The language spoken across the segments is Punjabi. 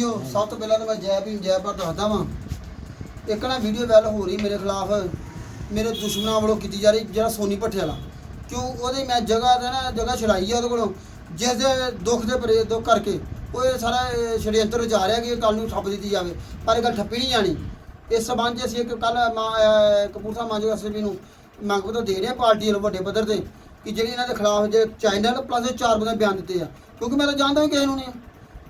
ਸਾਥੀਓ, ਸਭ ਤੋਂ ਪਹਿਲਾਂ ਤਾਂ ਮੈਂ ਜੈ ਭੀਮ, ਜੈ ਭਾਰਤ ਦੱਸਦਾ ਵਾਂ। ਇੱਕ ਨਾ ਵੀਡੀਓ ਵਾਇਰਲ ਹੋ ਰਹੀ ਮੇਰੇ ਖਿਲਾਫ। ਮੇਰੇ ਦੁਸ਼ਮਣਾਂ ਵੱਲੋਂ ਕੀਤੀ ਜਾ ਰਹੀ ਜਿਹੜਾ ਸੋਨੀ ਭੱਠੇ ਵਾਲਾ। ਕਿਉਂ? ਉਹਦੇ ਮੈਂ ਜਗ੍ਹਾ ਤੇ ਨਾ, ਜਗ੍ਹਾ ਛੜਾਈ ਆ ਉਹਦੇ ਕੋਲੋਂ। ਜਿਸ ਦੇ ਦੁੱਖ ਦੇ ਪਰੇ, ਦੁੱਖ ਕਰਕੇ ਉਹ ਇਹ ਸਾਰਾ ਇਹ ਜਾ ਰਿਹਾ ਕਿ ਇਹ ਕੱਲ ਨੂੰ ਠੱਪ ਦਿੱਤੀ ਜਾਵੇ। ਪਰ ਇਹ ਗੱਲ ਠੱਪੀ ਨਹੀਂ ਜਾਣੀ। ਇਸ ਸਬੰਧ 'ਚ ਅਸੀਂ ਇੱਕ ਕੱਲ ਕਪੂਰਥਲਾ ਮਾਂਜੋ ਅਸਲੀ ਨੂੰ ਮੰਗ ਪੱਤਰ ਦੇ ਰਹੇ ਹਾਂ ਪਾਰਟੀ ਵੱਲੋਂ ਵੱਡੇ ਪੱਧਰ ਤੇ ਕਿ ਜਿਹੜੀ ਇਹਨਾਂ ਦੇ ਖਿਲਾਫ ਜੇ ਚੈਨਲ ਪਲੱਸ ਚਾਰ ਬੰਦੇ ਬਿਆਨ ਦਿੱਤੇ ਆ। ਕਿਉਂਕਿ ਮੈਂ ਤਾਂ ਜਾਣਦਾ ਵੀ ਕਿਸੇ ਨੂੰ ਨਹੀਂ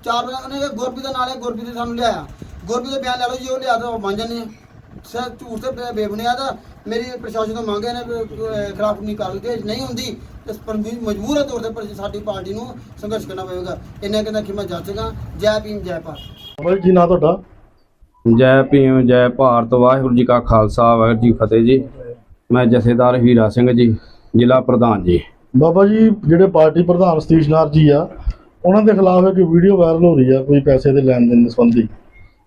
ਚਾਰ ਬੰਦੇ ਉਹਨੇ ਗੁਰਪ੍ਰੀਤ ਦੇ ਨਾਲ ਗੁਰਪ੍ਰੀਤ ਨੇ ਸਾਨੂੰ ਲਿਆਇਆ। ਗੁਰਪ੍ਰੀਤ ਦੇ ਬਿਆਨ ਲੈ ਲਓ ਜੀ ਉਹ ਲਿਆ ਤਾਂ ਮੰਨ ਜਾਂਦੇ ਆ ਸਰ ਝੂਠ ਤੇ ਬੇਬੁਨਿਆਦ ਆ। ਮੇਰੀ ਪ੍ਰਸ਼ਾਸਨ ਤੋਂ ਮੰਗ ਨੇ ਖਿਲਾਫ ਨਹੀਂ ਕਰ ਤੇ ਨਹੀਂ ਹੁੰਦੀ ਤੇ ਪਰ ਵੀ ਮਜਬੂਰ ਹੈ ਤੌਰ ਤੇ ਪਰ ਸਾਡੀ ਪਾਰਟੀ ਨੂੰ ਸੰਘਰਸ਼ ਕਰਨਾ ਪਵੇਗਾ। ਇੰਨਾ ਕਹਿੰਦਾ ਕਿ ਮੈਂ ਜਾਚਗਾ ਜੈ ਭੀਮ ਜੈ ਭਾਰਤ। ਬਾਈ ਕੀ ਨਾਂ ਤੁਹਾਡਾ? ਜੈ ਭੀਮ ਜੈ ਭਾਰਤ। ਵਾਹਿਗੁਰੂ ਜੀ ਕਾ ਖਾਲਸਾ ਵਾਹਿਗੁਰੂ ਜੀ ਫਤਿਹ ਜੀ। ਮੈਂ ਜਥੇਦਾਰ ਹੀਰਾ ਸਿੰਘ ਜੀ ਜ਼ਿਲ੍ਹਾ ਪ੍ਰਧਾਨ ਜੀ। ਬਾਬਾ ਜੀ ਜਿਹੜੇ ਪਾਰਟੀ ਪ੍ਰਧਾਨ ਸਤੀਸ਼ ਨਾਰ ਜੀ ਆ ਉਹਨਾਂ ਦੇ ਖਿਲਾਫ ਇੱਕ ਵੀਡੀਓ ਵਾਇਰਲ ਹੋ ਰਹੀ ਆ ਕੋਈ ਪੈਸੇ ਦੇ ਲੈਣ ਦੇਣ ਸੰਬੰਧੀ।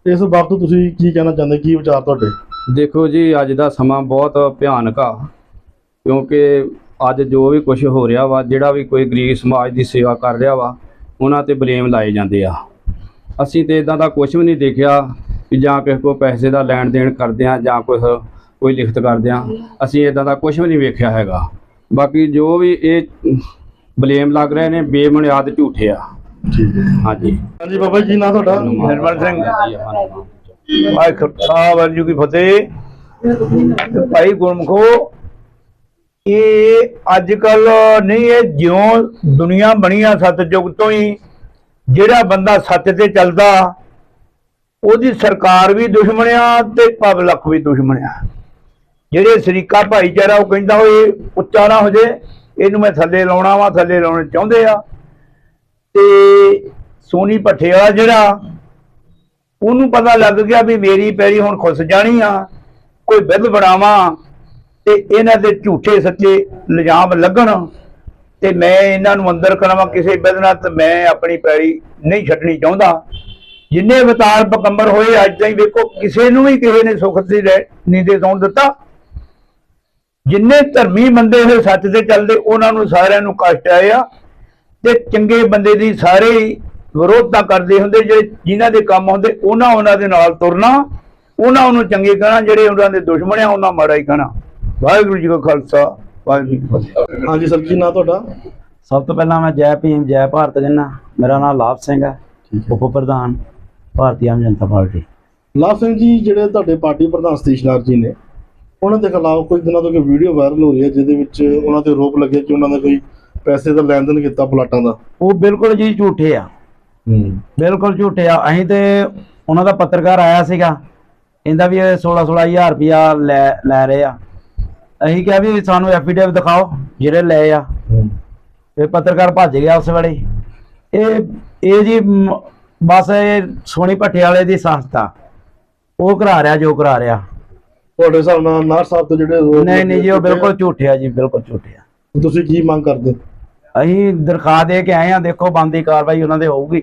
ਇਸ ਬਾਬਤ ਤੁਸੀਂ ਕੀ ਕਹਿਣਾ ਚਾਹੁੰਦੇ, ਕੀ ਵਿਚਾਰ ਤੁਹਾਡੇ? ਦੇਖੋ ਜੀ, ਅੱਜ ਦਾ ਸਮਾਂ ਬਹੁਤ ਭਿਆਨਕ ਆ, ਕਿਉਂਕਿ ਅੱਜ ਜੋ ਵੀ ਕੁਝ ਹੋ ਰਿਹਾ ਵਾ, ਜਿਹੜਾ ਵੀ ਕੋਈ ਗਰੀਬ ਸਮਾਜ ਦੀ ਸੇਵਾ ਕਰ ਰਿਹਾ ਵਾ, ਉਹਨਾਂ ਤੇ ਬਲੇਮ ਲਾਏ ਜਾਂਦੇ ਆ। ਅਸੀਂ ਤੇ ਇਦਾਂ ਦਾ ਕੁਝ ਵੀ ਨਹੀਂ ਦੇਖਿਆ ਕਿ ਜਾਂ ਕਿਸੇ ਕੋ ਪੈਸੇ ਦਾ ਲੈਣ ਦੇਣ ਕਰਦੇ ਆ ਜਾਂ ਕੁਝ ਕੋਈ ਲਿਖਤ ਕਰਦੇ ਆ। ਅਸੀਂ ਇਦਾਂ ਦਾ ਕੁਝ ਵੀ ਨਹੀਂ ਵੇਖਿਆ ਹੈਗਾ। ਬਾਕੀ ਜੋ ਵੀ ਇਹ ਬਲੇਮ ਲੱਗ ਰਹੇ ਨੇ ਬੇਬੁਨਿਆਦ ਝੂਠੇ ਆ। ਠੀਕ ਹੈ। ਹਾਂਜੀ। ਹਾਂਜੀ ਬਾਬਾ ਜੀ ਨਾਂ ਤੁਹਾਡਾ? ਨਿਰਮਲ ਸਿੰਘ। ਵਾਹਿਗੁਰੂ ਵਾਹਿਗੁਰੂ ਕੀ ਫਤਿਹ। ਭਾਈ ਗੁਰਮਖੋ ਇਹ ਅੱਜ ਕੱਲ ਨਹੀਂ ਇਹ ਜਿਉਂ ਦੁਨੀਆ ਬਣੀ ਆ ਸਤਜੁਗ ਤੋਂ ਹੀ ਜਿਹੜਾ ਬੰਦਾ ਸੱਚ ਤੇ ਚੱਲਦਾ ਉਹਦੀ ਸਰਕਾਰ ਵੀ ਦੁਸ਼ਮਣ ਆ ਤੇ ਪਬਲਿਕ ਵੀ ਦੁਸ਼ਮਣ ਆ। ਜਿਹੜੇ ਸ਼ਰੀਕਾ ਭਾਈਚਾਰਾ ਉਹ ਕਹਿੰਦਾ ਹੋਏ ਉੱਚਾ ਨਾ ਹੋ ਜੇ ਇਹਨੂੰ ਮੈਂ ਥੱਲੇ ਲਾਉਣਾ ਵਾ, ਥੱਲੇ ਲਾਉਣੇ ਚਾਹੁੰਦੇ ਆ। ਤੇ ਸੋਨੀ ਭੱਠੇ ਵਾਲਾ ਜਿਹੜਾ, ਉਹਨੂੰ ਪਤਾ ਲੱਗ ਗਿਆ ਵੀ ਮੇਰੀ ਪੈਰੀ ਹੁਣ ਖੁੱਸ ਜਾਣੀ ਆ, ਕੋਈ ਬਿੱਲ ਬਣਾਵਾਂ ਤੇ ਇਹਨਾਂ ਦੇ ਝੂਠੇ ਸੱਚੇ ਇਲਜ਼ਾਮ ਲੱਗਣ ਤੇ ਮੈਂ ਇਹਨਾਂ ਨੂੰ ਅੰਦਰ ਕਰਾਵਾਂ ਕਿਸੇ ਬਿੱਲ ਨਾਲ ਤੇ ਮੈਂ ਆਪਣੀ ਪੈਰੀ ਨਹੀਂ ਛੱਡਣੀ ਚਾਹੁੰਦਾ। ਜਿੰਨੇ ਅਵਤਾਰ ਪਕੰਬਰ ਹੋਏ, ਅੱਜ ਤਾਈਂ ਵੇਖੋ, ਕਿਸੇ ਨੂੰ ਵੀ ਕਿਸੇ ਨੇ ਸੁੱਖ ਦੀ ਰਹਿ- ਨਹੀਂ ਦੇ ਸੌਣ ਦਿੱਤਾ। ਜਿੰਨੇ ਧਰਮੀ ਬੰਦੇ ਹੋਏ ਸੱਚ ਤੇ ਚੱਲਦੇ ਉਹਨਾਂ ਨੂੰ ਸਾਰਿਆਂ ਨੂੰ ਕਸ਼ਟ ਆਏ ਆ। ਤੇ ਚੰਗੇ ਬੰਦੇ ਦੀ ਸਾਰੇ ਹੀ ਵਿਰੋਧਤਾ ਕਰਦੇ ਹੁੰਦੇ ਜਿਹੜੇ ਜਿਨ੍ਹਾਂ ਦੇ ਕੰਮ ਹੁੰਦੇ ਉਹਨਾਂ ਉਹਨਾਂ ਦੇ ਨਾਲ ਤੁਰਨਾ ਉਹਨਾਂ ਨੂੰ ਚੰਗੇ ਕਹਿਣਾ ਜਿਹੜੇ ਉਹਨਾਂ ਦੇ ਦੁਸ਼ਮਣ ਆ ਉਹਨਾਂ ਮਾੜਾ ਹੀ ਕਹਿਣਾ। ਵਾਹਿਗੁਰੂ ਜੀ ਕਾ ਖਾਲਸਾ ਵਾਹਿਗੁਰੂ ਜੀ ਕੀ ਫਤਿਹ। ਹਾਂਜੀ ਸਰ ਕੀ ਨਾਂ ਤੁਹਾਡਾ? ਸਭ ਤੋਂ ਪਹਿਲਾਂ ਮੈਂ ਜੈ ਭੀਮ ਜੈ ਭਾਰਤ ਕਹਿੰਦਾ। ਮੇਰਾ ਨਾਮ ਲਾਭ ਸਿੰਘ ਹੈ। ਉਪ ਪ੍ਰਧਾਨ ਭਾਰਤੀ ਆਮ ਜਨਤਾ ਪਾਰਟੀ। ਲਾਭ ਸਿੰਘ ਜੀ ਜਿਹੜੇ ਤੁਹਾਡੇ ਪਾਰਟੀ ਪ੍ਰਧਾਨ ਸਤੀਸ਼ ਨਾਰ ਜੀ ਨੇ ਉਹਨਾਂ ਦੇ ਖਿਲਾਫ ਕੁਝ ਦਿਨਾਂ ਤੋਂ ਇੱਕ ਵੀਡੀਓ ਵਾਇਰਲ ਹੋ ਰਹੀ ਹੈ ਜਿਹਦੇ ਵਿੱਚ ਉਹਨਾਂ ਤੇ ਆਰੋਪ ਲੱਗੇ ਕਿ ਉਹਨਾਂ ਨੇ ਕੋਈ ਪੈਸੇ ਦਾ ਲੈਣ ਦੇਣ ਕੀਤਾ ਪਲਾਟਾਂ ਦਾ। ਉਹ ਬਿਲਕੁਲ ਜੀ ਝੂਠੇ ਆ। ਹੂੰ। ਬਿਲਕੁਲ ਝੂਠੇ ਆ। ਅਸੀਂ ਤੇ ਉਹਨਾਂ ਦਾ ਪੱਤਰਕਾਰ ਆਇਆ ਸੀਗਾ। ਇਹਦਾ ਵੀ 16 16000 ਰੁਪਇਆ ਲੈ ਲੈ ਰਹੇ ਆ। ਅਸੀਂ ਕਿਹਾ ਵੀ ਸਾਨੂੰ ਐਫੀਡੇਵਿਟ ਦਿਖਾਓ ਜਿਹੜੇ ਲਏ ਆ। ਤੇ ਪੱਤਰਕਾਰ ਭੱਜ ਗਿਆ ਉਸ ਵੇਲੇ। ਇਹ ਇਹ ਜੀ ਬਸ ਇਹ ਸੋਨੀ ਭੱਠੇ ਵਾਲੇ ਦੀ ਸੰਸਥਾ। ਉਹ ਕਰਾ ਰਿਹਾ ਜੋ ਕਰਾ ਰਿਹਾ। ਤੁਹਾਡੇ ਹਿਸਾਬ ਨਾਲ ਨਾਰ ਸਾਹਿਬ ਤੋਂ ਜਿਹੜੇ ਨਹੀਂ ਨਹੀਂ ਜੀ ਉਹ ਬਿਲਕੁਲ ਝੂਠੇ ਆ ਜੀ ਬਿਲਕੁਲ ਝੂਠੇ ਆ। ਤੁਸੀਂ ਕੀ ਮੰਗ ਕਰਦੇ? ਅਸੀਂ ਦਰਖਾਸਤ ਦੇ ਕੇ ਆਏ ਆ ਦੇਖੋ ਬੰਦੀ ਕਾਰਵਾਈ ਉਹਨਾਂ ਦੇ ਹੋਊਗੀ।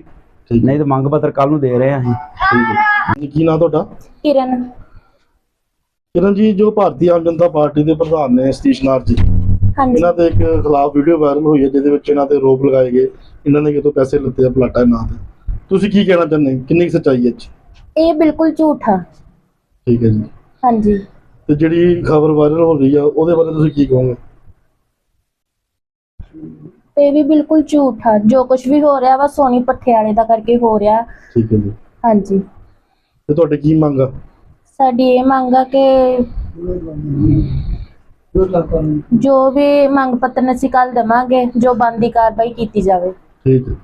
ਨਹੀਂ ਤਾਂ ਮੰਗ ਪੱਤਰ ਕੱਲ ਨੂੰ ਦੇ ਰਹੇ ਆ ਅਸੀਂ। ਠੀਕ ਹੈ। ਕੀ ਨਾਂ ਤੁਹਾਡਾ? ਕਿਰਨ। ਕਿਰਨ ਜੀ ਜੋ ਭਾਰਤੀ ਆਮ ਜਨਤਾ ਪਾਰਟੀ ਦੇ ਪ੍ਰਧਾਨ ਨੇ ਸਤੀਸ਼ ਨਾਰ ਜੀ ਹਾਂਜੀ। ਇਹਨਾਂ ਦੇ ਇੱਕ ਖਿਲਾਫ ਵੀਡੀਓ ਵਾਇਰਲ ਹੋਈ ਹੈ ਜਿਹਦੇ ਵਿੱਚ ਇਹਨਾਂ ਤੇ ਆਰੋਪ ਲਗਾਏ ਗਏ। ਇਹਨਾਂ ਨੇ ਕਿਤੋਂ ਪੈਸੇ ਲਿੱਤੇ ਆ ਪਲਾਟਾਂ ਨਾਂ ਤੇ ਤੁਸੀਂ ਕੀ ਕਹਿਣਾ ਚਾਹੁੰਦੇ? ਕਿੰਨੀ ਕੁ ਸੱਚਾਈ ਹੈ ਇਹ ਬਿਲਕੁਲ ਝੂਠ ਆ। ਠੀਕ ਹੈ ਜੀ। ਹਾਂਜੀ। ਤੇ ਜਿਹੜੀ ਖਬਰ ਵਾਇਰਲ ਹੋ ਰਹੀ ਆ ਉਹਦੇ ਬਾਰੇ ਤੁਸੀਂ ਕੀ ਕਹੋਗੇ? ਇਹ ਵੀ ਬਿਲਕੁਲ ਝੂਠ ਆ। ਜੋ ਕੁਝ ਵੀ ਹੋ ਰਿਹਾ ਵਾ ਸੋਨੀ ਪੱਠਿਆਲੇ ਦਾ ਕਰਕੇ ਹੋ ਰਿਹਾ। ਠੀਕ ਹੈ ਜੀ। ਹਾਂਜੀ। ਤੇ ਤੁਹਾਡੇ ਕੀ ਮੰਗ ਆ? ਸਾਡੀ ਇਹ ਮੰਗ ਆ ਕਿ ਜੋ ਵੀ ਮੰਗ ਪੱਤਰ ਅਸੀਂ ਕੱਲ ਦੇਵਾਂਗੇ ਜੋ ਬੰਦੀ ਕਾਰਵਾਈ ਕੀਤੀ ਜਾਵੇ। ਠੀਕ ਹੈ।